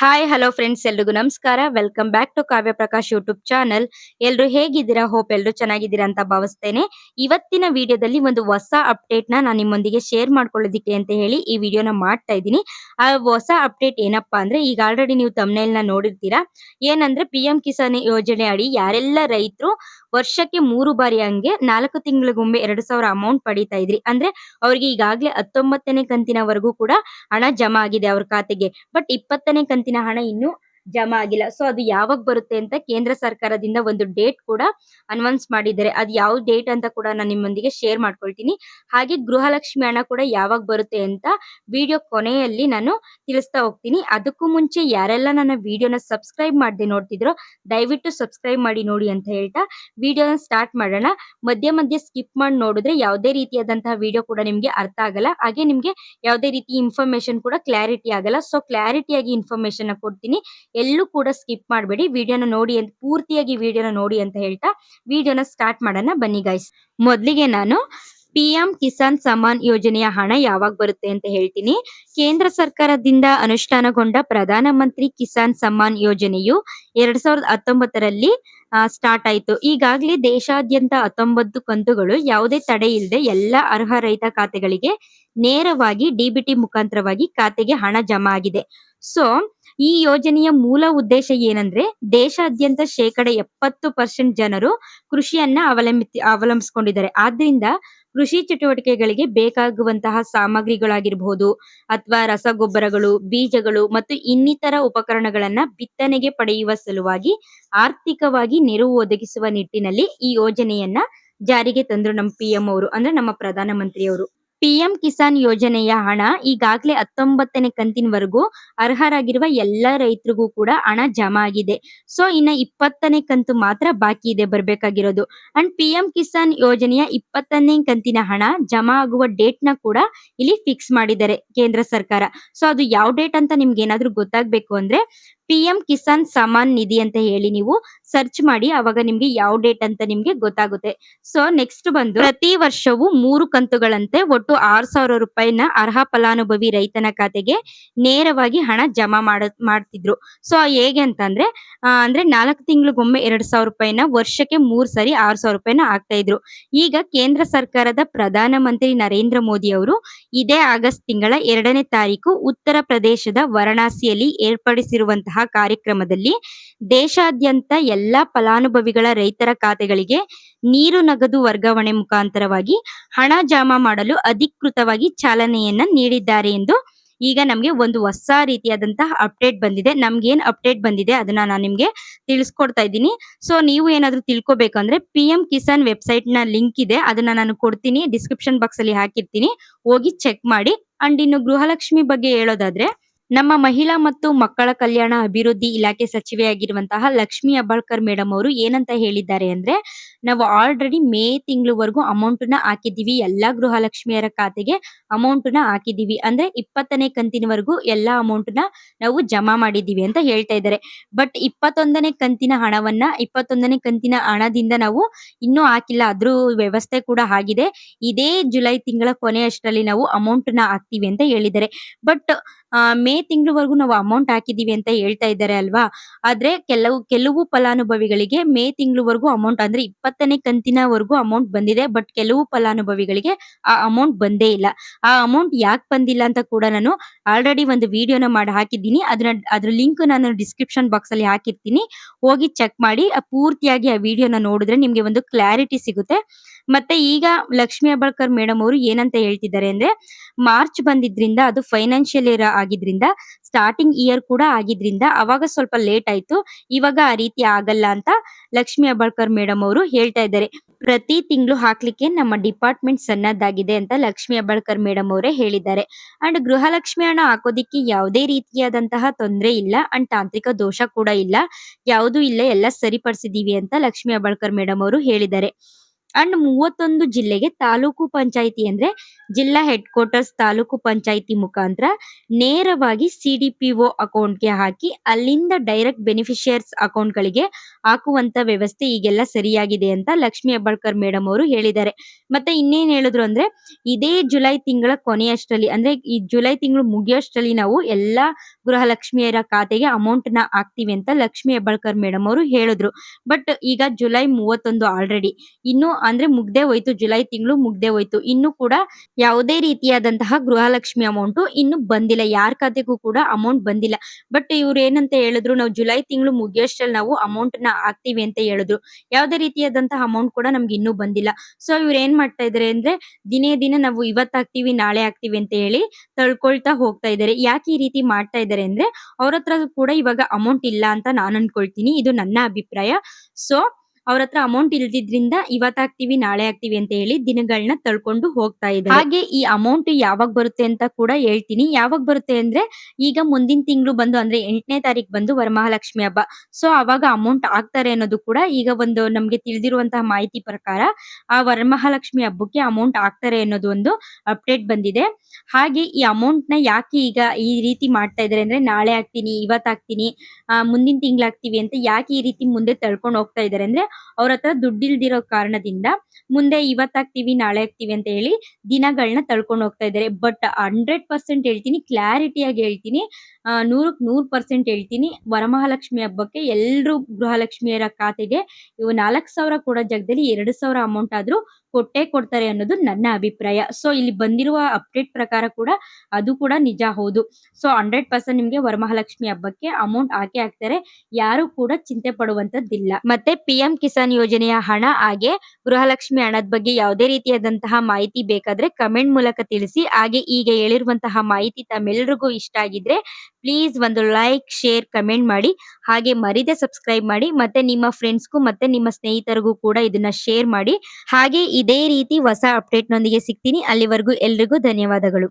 Hi hello friends ಎಲ್ರಿಗೂ ನಮಸ್ಕಾರ. Welcome back to Kavya Prakash YouTube channel ಎಲ್ರು ಹೇಗಿದ್ದೀರಾ? ಹೋಪ್ ಎಲ್ರು ಚೆನ್ನಾಗಿದ್ದೀರಾ ಅಂತ ಭಾವಿಸ್ತೇನೆ. ಇವತ್ತಿನ ವಿಡಿಯೋದಲ್ಲಿ ಒಂದು ಹೊಸ ಅಪ್ಡೇಟ್ನ ನಾನು ನಿಮ್ಮೊಂದಿಗೆ ಶೇರ್ ಮಾಡ್ಕೊಳ್ಳೋದಿಕ್ಕೆ ಅಂತ ಹೇಳಿ ಈ ವಿಡಿಯೋನ ಮಾಡ್ತಾ ಇದ್ದೀನಿ. ಆ ಹೊಸ ಅಪ್ಡೇಟ್ ಏನಪ್ಪಾ ಅಂದ್ರೆ ಈಗ ಆಲ್ರೆಡಿ ನೀವು ತಮ್ನೇಲ್ ನೋಡಿರ್ತೀರಾ? ಏನಂದ್ರೆ ಪಿ ಎಂ ಕಿಸಾನ್ ಯೋಜನೆ ಅಡಿ ಯಾರೆಲ್ಲ ರೈತರು ವರ್ಷಕ್ಕೆ ಮೂರು ಬಾರಿ ಹಂಗೆ ನಾಲ್ಕು ತಿಂಗಳಿಗೊಮ್ಮೆ ಎರಡು ಸಾವಿರ ಅಮೌಂಟ್ ಪಡಿತಾ ಇದ್ರಿ. ಅಂದ್ರೆ ಅವ್ರಿಗೆ ಈಗಾಗಲೇ ಹತ್ತೊಂಬತ್ತನೇ ಕಂತಿನವರೆಗೂ ಕೂಡ ಹಣ ಜಮಾ ಆಗಿದೆ ಅವ್ರ ಖಾತೆಗೆ. ಬಟ್ ಇಪ್ಪತ್ತನೇ ಕಂತಿನ ಹಣ ಇನ್ನು ಜಮಾ ಆಗಿಲ್ಲ. ಸೊ ಅದು ಯಾವಾಗ ಬರುತ್ತೆ ಅಂತ ಕೇಂದ್ರ ಸರ್ಕಾರದಿಂದ ಒಂದು ಡೇಟ್ ಕೂಡ ಅನೌನ್ಸ್ ಮಾಡಿದ್ದಾರೆ. ಅದು ಯಾವ ಡೇಟ್ ಅಂತ ಕೂಡ ನಾನು ನಿಮ್ಮೊಂದಿಗೆ ಶೇರ್ ಮಾಡ್ಕೊಳ್ತೀನಿ. ಹಾಗೆ ಗೃಹಲಕ್ಷ್ಮಿ ಹಣ ಕೂಡ ಯಾವಾಗ ಬರುತ್ತೆ ಅಂತ ವಿಡಿಯೋ ಕೊನೆಯಲ್ಲಿ ನಾನು ತಿಳಿಸ್ತಾ ಹೋಗ್ತೀನಿ. ಅದಕ್ಕೂ ಮುಂಚೆ ಯಾರೆಲ್ಲ ನನ್ನ ವಿಡಿಯೋನ ಸಬ್ಸ್ಕ್ರೈಬ್ ಮಾಡದೆ ನೋಡ್ತಿದ್ರೋ, ದಯವಿಟ್ಟು ಸಬ್ಸ್ಕ್ರೈಬ್ ಮಾಡಿ ನೋಡಿ ಅಂತ ಹೇಳ್ತಾ ವಿಡಿಯೋನ ಸ್ಟಾರ್ಟ್ ಮಾಡೋಣ. ಮಧ್ಯ ಮಧ್ಯೆ ಸ್ಕಿಪ್ ಮಾಡಿ ನೋಡಿದ್ರೆ ಯಾವುದೇ ರೀತಿಯಾದಂತಹ ವಿಡಿಯೋ ಕೂಡ ನಿಮಗೆ ಅರ್ಥ ಆಗಲ್ಲ. ಹಾಗೆ ನಿಮಗೆ ಯಾವುದೇ ರೀತಿ ಇನ್ಫಾರ್ಮೇಶನ್ ಕೂಡ ಕ್ಲಾರಿಟಿ ಆಗಲ್ಲ. ಸೊ ಕ್ಲಾರಿಟಿಯಾಗಿ ಇನ್ಫಾರ್ಮೇಶನ್ ಕೊಡ್ತೀನಿ. ಎಲ್ಲೂ ಕೂಡ ಸ್ಕಿಪ್ ಮಾಡಬೇಡಿ. ವಿಡಿಯೋನ ನೋಡಿ ಅಂತ, ಪೂರ್ತಿಯಾಗಿ ವಿಡಿಯೋನ ನೋಡಿ ಅಂತ ಹೇಳ್ತಾ ವಿಡಿಯೋನ ಸ್ಟಾರ್ಟ್ ಮಾಡೋಣ. ಬನ್ನಿ ಗೈಸ್ ಮೊದಲಿಗೆ ನಾನು ಪಿ ಎಂ ಕಿಸಾನ್ ಸಮ್ಮಾನ್ ಯೋಜನೆಯ ಹಣ ಯಾವಾಗ ಬರುತ್ತೆ ಅಂತ ಹೇಳ್ತೀನಿ. ಕೇಂದ್ರ ಸರ್ಕಾರದಿಂದ ಅನುಷ್ಠಾನಗೊಂಡ ಪ್ರಧಾನ ಮಂತ್ರಿ ಕಿಸಾನ್ ಸಮ್ಮಾನ್ ಯೋಜನೆಯು ಎರಡ್ ಸಾವಿರದ ಹತ್ತೊಂಬತ್ತರಲ್ಲಿ ಸ್ಟಾರ್ಟ್ ಆಯಿತು. ಈಗಾಗಲೇ ದೇಶಾದ್ಯಂತ ಹತ್ತೊಂಬತ್ತು ಕಂತುಗಳು ಯಾವುದೇ ತಡೆ ಇಲ್ಲದೆ ಎಲ್ಲ ಅರ್ಹ ರೈತ ಖಾತೆಗಳಿಗೆ ನೇರವಾಗಿ ಡಿಬಿಟಿ ಮುಖಾಂತರವಾಗಿ ಖಾತೆಗೆ ಹಣ ಜಮಾ ಆಗಿದೆ. ಸೊ ಈ ಯೋಜನೆಯ ಮೂಲ ಉದ್ದೇಶ ಏನಂದ್ರೆ ದೇಶಾದ್ಯಂತ ಶೇಕಡ ಎಪ್ಪತ್ತು ಪರ್ಸೆಂಟ್ ಜನರು ಕೃಷಿಯನ್ನ ಅವಲಂಬಿಸಿ ಅವಲಂಬಿಸಿಕೊಂಡಿದ್ದಾರೆ. ಆದ್ರಿಂದ ಕೃಷಿ ಚಟುವಟಿಕೆಗಳಿಗೆ ಬೇಕಾಗುವಂತಹ ಸಾಮಗ್ರಿಗಳಾಗಿರಬಹುದು ಅಥವಾ ರಸಗೊಬ್ಬರಗಳು, ಬೀಜಗಳು ಮತ್ತು ಇನ್ನಿತರ ಉಪಕರಣಗಳನ್ನ ಬಿತ್ತನೆಗೆ ಪಡೆಯುವ ಸಲುವಾಗಿ ಆರ್ಥಿಕವಾಗಿ ನೆರವು ಒದಗಿಸುವ ನಿಟ್ಟಿನಲ್ಲಿ ಈ ಯೋಜನೆಯನ್ನ ಜಾರಿಗೆ ತಂದ್ರು ನಮ್ಮ ಪಿ ಎಂ ಅವರು, ಅಂದ್ರೆ ನಮ್ಮ ಪ್ರಧಾನ ಮಂತ್ರಿಯವರು ಪಿಎಂ ಕಿಸಾನ್ ಯೋಜನೆಯ ಹಣ ಈಗಾಗಲೇ ಹತ್ತೊಂಬತ್ತನೇ ಕಂತಿನವರೆಗೂ ಅರ್ಹರಾಗಿರುವ ಎಲ್ಲ ರೈತರಿಗೂ ಕೂಡ ಹಣ ಜಮಾ ಆಗಿದೆ. ಸೊ, ಇನ್ನ ಇಪ್ಪತ್ತನೇ ಕಂತು ಮಾತ್ರ ಬಾಕಿ ಇದೆ ಬರಬೇಕಾಗಿರೋದು. ಅಂಡ್ ಪಿ ಎಂ ಕಿಸಾನ್ ಯೋಜನೆಯ ಇಪ್ಪತ್ತನೇ ಕಂತಿನ ಹಣ ಜಮಾ ಆಗುವ ಡೇಟ್ನ ಕೂಡ ಇಲ್ಲಿ ಫಿಕ್ಸ್ ಮಾಡಿದ್ದಾರೆ ಕೇಂದ್ರ ಸರ್ಕಾರ. ಸೊ, ಅದು ಯಾವ ಡೇಟ್ ಅಂತ ನಿಮ್ಗೆ ಏನಾದ್ರೂ ಗೊತ್ತಾಗ್ಬೇಕು ಅಂದ್ರೆ ಪಿ ಎಂ ಕಿಸಾನ್ ಸಮಾನ್ ನಿಧಿ ಅಂತ ಹೇಳಿ ನೀವು ಸರ್ಚ್ ಮಾಡಿ ಅವಾಗ ನಿಮ್ಗೆ ಯಾವ ಡೇಟ್ ಅಂತ ನಿಮ್ಗೆ ಗೊತ್ತಾಗುತ್ತೆ. ಸೊ ನೆಕ್ಸ್ಟ್ ಬಂದು ಪ್ರತಿ ವರ್ಷವೂ ಮೂರು ಕಂತುಗಳಂತೆ ಒಟ್ಟು ಆರ್ ಸಾವಿರ ರೂಪಾಯಿನ ಅರ್ಹ ಫಲಾನುಭವಿ ರೈತನ ಖಾತೆಗೆ ನೇರವಾಗಿ ಹಣ ಜಮಾ ಮಾಡ, ಮಾಡ್ತಿದ್ರು. ಸೊ ಹೇಗೆ ಅಂತಂದ್ರೆ ಅಂದ್ರೆ ನಾಲ್ಕು ತಿಂಗಳಿಗೊಮ್ಮೆ ಎರಡು ಸಾವಿರ ರೂಪಾಯಿನ ವರ್ಷಕ್ಕೆ ಮೂರ್ ಸರಿ ಆರ್ ಸಾವಿರ ರೂಪಾಯಿನ ಆಗ್ತಾ ಇದ್ರು. ಈಗ ಕೇಂದ್ರ ಸರ್ಕಾರದ ಪ್ರಧಾನ ಮಂತ್ರಿ ನರೇಂದ್ರ ಮೋದಿ ಅವರು ಇದೇ ಆಗಸ್ಟ್ ತಿಂಗಳ ಎರಡನೇ ತಾರೀಕು ಉತ್ತರ ಪ್ರದೇಶದ ವಾರಣಾಸಿಯಲ್ಲಿ ಏರ್ಪಡಿಸಿರುವಂತಹ ಕಾರ್ಯಕ್ರಮದಲ್ಲಿ ದೇಶಾದ್ಯಂತ ಎಲ್ಲ ಫಲಾನುಭವಿಗಳ ರೈತರ ಖಾತೆಗಳಿಗೆ ನೀರು ನಗದು ವರ್ಗಾವಣೆ ಮುಖಾಂತರವಾಗಿ ಹಣ ಜಮಾ ಮಾಡಲು ಅಧಿಕೃತವಾಗಿ ಚಾಲನೆಯನ್ನ ನೀಡಿದ್ದಾರೆ ಎಂದು ಈಗ ನಮಗೆ ಒಂದು ಹೊಸ ರೀತಿಯಾದಂತಹ ಅಪ್ಡೇಟ್ ಬಂದಿದೆ. ನಮ್ಗೆ ಏನ್ ಅಪ್ಡೇಟ್ ಬಂದಿದೆ ಅದನ್ನ ನಾನು ನಿಮ್ಗೆ ತಿಳಿಸ್ಕೊಡ್ತಾ ಇದ್ದೀನಿ. ಸೊ ನೀವು ಏನಾದ್ರೂ ತಿಳ್ಕೊಬೇಕಂದ್ರೆ ಪಿ ಎಂ ಕಿಸಾನ್ ವೆಬ್ಸೈಟ್ನ ಲಿಂಕ್ ಇದೆ. ಅದನ್ನ ನಾನು ಕೊಡ್ತೀನಿ. ಡಿಸ್ಕ್ರಿಪ್ಷನ್ ಬಾಕ್ಸ್ ಅಲ್ಲಿ ಹಾಕಿರ್ತೀನಿ. ಹೋಗಿ ಚೆಕ್ ಮಾಡಿ. ಅಂಡ್ ಇನ್ನು ಗೃಹಲಕ್ಷ್ಮಿ ಬಗ್ಗೆ ಹೇಳೋದಾದ್ರೆ ನಮ್ಮ ಮಹಿಳಾ ಮತ್ತು ಮಕ್ಕಳ ಕಲ್ಯಾಣ ಅಭಿವೃದ್ಧಿ ಇಲಾಖೆ ಸಚಿವೆಯಾಗಿರುವಂತಹ ಲಕ್ಷ್ಮಿ ಹೆಬ್ಬಾಳ್ಕರ್ ಮೇಡಮ್ ಅವರು ಏನಂತ ಹೇಳಿದ್ದಾರೆ ಅಂದ್ರೆ, ನಾವು ಆಲ್ರೆಡಿ ಮೇ ತಿಂಗಳವರೆಗೂ ಅಮೌಂಟ್ನ ಹಾಕಿದೀವಿ ಎಲ್ಲಾ ಗೃಹಲಕ್ಷ್ಮಿಯರ ಖಾತೆಗೆ ಅಮೌಂಟ್ನ ಹಾಕಿದೀವಿ ಅಂದ್ರೆ ಇಪ್ಪತ್ತನೇ ಕಂತಿನವರೆಗೂ ಎಲ್ಲಾ ಅಮೌಂಟ್ನ ನಾವು ಜಮಾ ಮಾಡಿದೀವಿ ಅಂತ ಹೇಳ್ತಾ ಇದ್ದಾರೆ. ಬಟ್ ಇಪ್ಪತ್ತೊಂದನೇ ಕಂತಿನ ಹಣವನ್ನ, ಇಪ್ಪತ್ತೊಂದನೇ ಕಂತಿನ ಹಣದಿಂದ ನಾವು ಇನ್ನೂ ಹಾಕಿಲ್ಲ. ಅದ್ರ ವ್ಯವಸ್ಥೆ ಕೂಡ ಆಗಿದೆ. ಇದೇ ಜುಲೈ ತಿಂಗಳ ಕೊನೆಯಷ್ಟರಲ್ಲಿ ನಾವು ಅಮೌಂಟ್ನ ಹಾಕ್ತಿವಿ ಅಂತ ಹೇಳಿದ್ದಾರೆ. ಬಟ್ ಮೇ ತಿಂಗಳವರೆಗೂ ನಾವು ಅಮೌಂಟ್ ಹಾಕಿದೀವಿ ಅಂತ ಹೇಳ್ತಾ ಇದ್ದಾರೆ ಅಲ್ವಾ? ಆದ್ರೆ ಕೆಲವು ಕೆಲವು ಫಲಾನುಭವಿಗಳಿಗೆ ಮೇ ತಿಂಗಳವರೆಗೂ ಅಮೌಂಟ್ ಅಂದ್ರೆ ಇಪ್ಪತ್ತನೇ ಕಂತಿನವರೆಗೂ ಅಮೌಂಟ್ ಬಂದಿದೆ ಬಟ್ ಕೆಲವು ಫಲಾನುಭವಿಗಳಿಗೆ ಆ ಅಮೌಂಟ್ ಬಂದೇ ಇಲ್ಲ. ಆ ಅಮೌಂಟ್ ಯಾಕೆ ಬಂದಿಲ್ಲ ಅಂತ ಕೂಡ ನಾನು ಆಲ್ರೆಡಿ ಒಂದು ವಿಡಿಯೋನ ಮಾಡಿ, ಹಾಕಿದ್ದೀನಿ. ಅದನ್ನ ಅದ್ರ ಲಿಂಕ್ ನಾನು ಡಿಸ್ಕ್ರಿಪ್ಷನ್ ಬಾಕ್ಸ್ ಅಲ್ಲಿ ಹಾಕಿರ್ತೀನಿ. ಹೋಗಿ ಚೆಕ್ ಮಾಡಿ, ಆ ಪೂರ್ತಿಯಾಗಿ ಆ ವಿಡಿಯೋನ ನೋಡಿದ್ರೆ ನಿಮ್ಗೆ ಒಂದು ಕ್ಲಾರಿಟಿ ಸಿಗುತ್ತೆ. ಮತ್ತೆ ಈಗ ಲಕ್ಷ್ಮಿ ಹೆಬ್ಬಾಳ್ಕರ್ ಮೇಡಮ್ ಅವರು ಏನಂತ ಹೇಳ್ತಿದ್ದಾರೆ ಅಂದ್ರೆ ಮಾರ್ಚ್ ಬಂದಿದ್ರಿಂದ ಅದು ಫೈನಾನ್ಷಿಯಲ್ ಇಯರ್ ಆಗಿದ್ರಿಂದ ಸ್ಟಾರ್ಟಿಂಗ್ ಇಯರ್ ಕೂಡ ಆಗಿದ್ರಿಂದ ಅವಾಗ ಸ್ವಲ್ಪ ಲೇಟ್ ಆಯ್ತು, ಇವಾಗ ಆ ರೀತಿ ಆಗಲ್ಲ ಅಂತ ಲಕ್ಷ್ಮಿ ಹೆಬ್ಬಾಳ್ಕರ್ ಮೇಡಮ್ ಅವರು ಹೇಳ್ತಾ ಇದ್ದಾರೆ. ಪ್ರತಿ ತಿಂಗಳು ಹಾಕ್ಲಿಕ್ಕೆ ನಮ್ಮ ಡಿಪಾರ್ಟ್ಮೆಂಟ್ ಸನ್ನದ್ದಾಗಿದೆ ಅಂತ ಲಕ್ಷ್ಮಿ ಅಬಳ್ಕರ್ ಮೇಡಮ್ ಅವರೇ ಹೇಳಿದ್ದಾರೆ. ಅಂಡ್ ಗೃಹಲಕ್ಷ್ಮಿ ಹಣ ಹಾಕೋದಿಕ್ಕೆ ಯಾವುದೇ ರೀತಿಯಾದಂತಹ ತೊಂದರೆ ಇಲ್ಲ ಅಂಡ್ ತಾಂತ್ರಿಕ ದೋಷ ಕೂಡ ಇಲ್ಲ, ಯಾವುದೂ ಇಲ್ಲ, ಎಲ್ಲ ಸರಿಪಡಿಸಿದೀವಿ ಅಂತ ಲಕ್ಷ್ಮಿ ಅಬಳ್ಕರ್ ಮೇಡಮ್ ಅವರು ಹೇಳಿದ್ದಾರೆ. ಅಂಡ್ ಮೂವತ್ತೊಂದು ಜಿಲ್ಲೆಗೆ ತಾಲೂಕು ಪಂಚಾಯಿತಿ ಅಂದ್ರೆ ಜಿಲ್ಲಾ ಹೆಡ್ ಕ್ವಾರ್ಟರ್ಸ್ ತಾಲೂಕು ಪಂಚಾಯಿತಿ ಮುಖಾಂತರ ನೇರವಾಗಿ ಸಿಡಿಪಿಒ ಅಕೌಂಟ್ಗೆ ಹಾಕಿ ಅಲ್ಲಿಂದ ಡೈರೆಕ್ಟ್ ಬೆನಿಫಿಷಿಯರ್ಸ್ ಅಕೌಂಟ್ಗಳಿಗೆ ಹಾಕುವಂತ ವ್ಯವಸ್ಥೆ ಈಗೆಲ್ಲ ಸರಿಯಾಗಿದೆ ಅಂತ ಲಕ್ಷ್ಮಿ ಹೆಬ್ಬಾಳ್ಕರ್ ಮೇಡಮ್ ಅವರು ಹೇಳಿದ್ದಾರೆ. ಮತ್ತೆ ಇನ್ನೇನ್ ಹೇಳಿದ್ರು ಅಂದ್ರೆ ಇದೇ ಜುಲೈ ತಿಂಗಳ ಕೊನೆಯಷ್ಟರಲ್ಲಿ ಅಂದ್ರೆ ಈ ಜುಲೈ ತಿಂಗಳು ಮುಗಿಯೋಷ್ಟರಲ್ಲಿ ನಾವು ಎಲ್ಲಾ ಗೃಹಲಕ್ಷ್ಮಿಯರ ಖಾತೆಗೆ ಅಮೌಂಟ್ನ ಹಾಕ್ತಿವಿ ಅಂತ ಲಕ್ಷ್ಮಿ ಹೆಬ್ಬಾಳ್ಕರ್ ಮೇಡಮ್ ಅವರು ಹೇಳಿದ್ರು. ಬಟ್ ಈಗ ಜುಲೈ ಮೂವತ್ತೊಂದು ಆಲ್ರೆಡಿ ಇನ್ನು ಅಂದ್ರೆ ಮುಗ್ದೇ ಹೋಯ್ತು ಜುಲೈ ತಿಂಗಳು ಮುಗ್ದೇ ಹೋಯ್ತು. ಇನ್ನು ಕೂಡ ಯಾವುದೇ ರೀತಿಯಾದಂತಹ ಗೃಹಲಕ್ಷ್ಮಿ ಅಮೌಂಟ್ ಇನ್ನು ಬಂದಿಲ್ಲ. ಯಾರ ಖಾತೆಗೂ ಕೂಡ ಅಮೌಂಟ್ ಬಂದಿಲ್ಲ. ಬಟ್ ಇವ್ರು ಏನಂತ ಹೇಳಿದ್ರು, ನಾವು ಜುಲೈ ತಿಂಗಳು ಮುಗಿಯೋಷ್ಟ್ರಲ್ಲಿ ನಾವು ಅಮೌಂಟ್ನ ಹಾಕ್ತಿವಿ ಅಂತ ಹೇಳಿದ್ರು. ಯಾವುದೇ ರೀತಿಯಾದಂತಹ ಅಮೌಂಟ್ ಕೂಡ ನಮ್ಗೆ ಇನ್ನೂ ಬಂದಿಲ್ಲ. ಸೊ ಇವ್ರು ಏನ್ ಮಾಡ್ತಾ ಇದಾರೆ ಅಂದ್ರೆ, ದಿನೇ ದಿನ ನಾವು ಇವತ್ತು ಹಾಕ್ತಿವಿ, ನಾಳೆ ಹಾಕ್ತಿವಿ ಅಂತ ಹೇಳಿ ತಳ್ಕೊಳ್ತಾ ಹೋಗ್ತಾ ಇದಾರೆ. ಯಾಕೆ ಈ ರೀತಿ ಮಾಡ್ತಾ ಇದಾರೆ? ಅಂದ್ರೆ ಅವ್ರ ಹತ್ರ ಕೂಡ ಇವಾಗ ಅಮೌಂಟ್ ಇಲ್ಲ ಅಂತ ನಾನು ಅನ್ಕೊಳ್ತೀನಿ. ಇದು ನನ್ನ ಅಭಿಪ್ರಾಯ. ಸೊ ಅವ್ರ ಹತ್ರ ಅಮೌಂಟ್ ಇಲ್ದಿದ್ರಿಂದ ಇವತ್ ಹಾಕ್ತಿವಿ ನಾಳೆ ಹಾಕ್ತಿವಿ ಅಂತ ಹೇಳಿ ದಿನಗಳನ್ನ ತಳ್ಕೊಂಡು ಹೋಗ್ತಾ ಇದೆ ಹಾಗೆ ಈ ಅಮೌಂಟ್ ಯಾವಾಗ ಬರುತ್ತೆ ಅಂತ ಕೂಡ ಹೇಳ್ತೀನಿ. ಯಾವಾಗ ಬರುತ್ತೆ ಅಂದ್ರೆ ಈಗ ಮುಂದಿನ ತಿಂಗಳು ಬಂದು ಅಂದ್ರೆ ಎಂಟನೇ ತಾರೀಕು ಬಂದು ವರಮಹಾಲಕ್ಷ್ಮಿ ಹಬ್ಬ. ಸೊ ಅವಾಗ ಅಮೌಂಟ್ ಆಗ್ತಾರೆ ಅನ್ನೋದು ಕೂಡ ಈಗ ಒಂದು ನಮ್ಗೆ ತಿಳಿದಿರುವಂತಹ ಮಾಹಿತಿ ಪ್ರಕಾರ ಆ ವರಮಹಾಲಕ್ಷ್ಮಿ ಹಬ್ಬಕ್ಕೆ ಅಮೌಂಟ್ ಆಗ್ತಾರೆ ಅನ್ನೋದು ಒಂದು ಅಪ್ಡೇಟ್ ಬಂದಿದೆ. ಹಾಗೆ ಈ ಅಮೌಂಟ್ನ ಯಾಕೆ ಈಗ ಈ ರೀತಿ ಮಾಡ್ತಾ ಇದಾರೆ ಅಂದ್ರೆ ನಾಳೆ ಹಾಕ್ತೀನಿ ಇವತ್ ಹಾಕ್ತೀನಿ ಮುಂದಿನ ತಿಂಗಳು ಅಂತ ಯಾಕೆ ಈ ರೀತಿ ಮುಂದೆ ತಳ್ಕೊಂಡು ಹೋಗ್ತಾ ಇದಾರೆ ಅಂದ್ರೆ ಅವ್ರ ಹತ್ರ ದುಡ್ಡಿಲ್ದಿರೋ ಕಾರಣದಿಂದ ಮುಂದೆ ಇವತ್ತಾಗ್ತೀವಿ ನಾಳೆ ಆಗ್ತೀವಿ ಅಂತ ಹೇಳಿ ದಿನಗಳನ್ನ ತಳ್ಕೊಂಡು ಹೋಗ್ತಾ ಇದಾರೆ ಬಟ್ ಹಂಡ್ರೆಡ್ ಪರ್ಸೆಂಟ್ ಹೇಳ್ತೀನಿ ಕ್ಲಾರಿಟಿಯಾಗಿ ಹೇಳ್ತೀನಿ. ಆ ನೂರಕ್ ನೂರ್ ಪರ್ಸೆಂಟ್ ಹೇಳ್ತೀನಿ. ವರಮಹಾಲಕ್ಷ್ಮಿ ಹಬ್ಬಕ್ಕೆ ಎಲ್ರು ಗೃಹಲಕ್ಷ್ಮಿಯರ ಖಾತೆಗೆ ಇವು ನಾಲ್ಕ್ ಸಾವಿರ ಕೊಡೋ ಜಾಗದಲ್ಲಿ ಎರಡು ಸಾವಿರ ಅಮೌಂಟ್ ಆದ್ರೂ ಕೊಟ್ಟೇ ಕೊಡ್ತಾರೆ ಅನ್ನೋದು ನನ್ನ ಅಭಿಪ್ರಾಯ. ಸೊ ಇಲ್ಲಿ ಬಂದಿರುವ ಅಪ್ಡೇಟ್ ಪ್ರಕಾರ ಕೂಡ ಅದು ಕೂಡ ನಿಜ ಹೌದು. ಸೊ ಹಂಡ್ರೆಡ್ ಪರ್ಸೆಂಟ್ ನಿಮ್ಗೆ ವರಮಹಾಲಕ್ಷ್ಮಿ ಹಬ್ಬಕ್ಕೆ ಅಮೌಂಟ್ ಹಾಕಿ ಹಾಕ್ತಾರೆ. ಯಾರು ಕೂಡ ಚಿಂತೆ ಪಡುವಂತದ್ದಿಲ್ಲ ಮತ್ತೆ ಪಿ ಎಂ ಕಿಸಾನ್ ಯೋಜನೆಯ ಹಣ ಹಾಗೆ ಗೃಹಲಕ್ಷ್ಮಿ ಹಣದ ಬಗ್ಗೆ ಯಾವುದೇ ರೀತಿಯಾದಂತಹ ಮಾಹಿತಿ ಬೇಕಾದ್ರೆ ಕಮೆಂಟ್ ಮೂಲಕ ತಿಳಿಸಿ. ಹಾಗೆ ಈಗ ಹೇಳಿರುವಂತಹ ಮಾಹಿತಿ ತಮ್ಮೆಲ್ಲರಿಗೂ ಇಷ್ಟ ಆಗಿದ್ರೆ ಪ್ಲೀಸ್ ಒಂದು ಲೈಕ್ ಶೇರ್ ಕಮೆಂಟ್ ಮಾಡಿ. ಹಾಗೆ ಮರಿದೆ ಸಬ್ಸ್ಕ್ರೈಬ್ ಮಾಡಿ. ಮತ್ತೆ ನಿಮ್ಮ ಫ್ರೆಂಡ್ಸ್ಗೂ ಮತ್ತೆ ನಿಮ್ಮ ಸ್ನೇಹಿತರಿಗೂ ಕೂಡ ಇದನ್ನ ಶೇರ್ ಮಾಡಿ. ಹಾಗೆ ಇದೇ ರೀತಿ ಹೊಸ ಅಪ್ಡೇಟ್ ನೊಂದಿಗೆ ಸಿಗ್ತೀನಿ. ಅಲ್ಲಿವರೆಗೂ ಎಲ್ರಿಗೂ ಧನ್ಯವಾದಗಳು.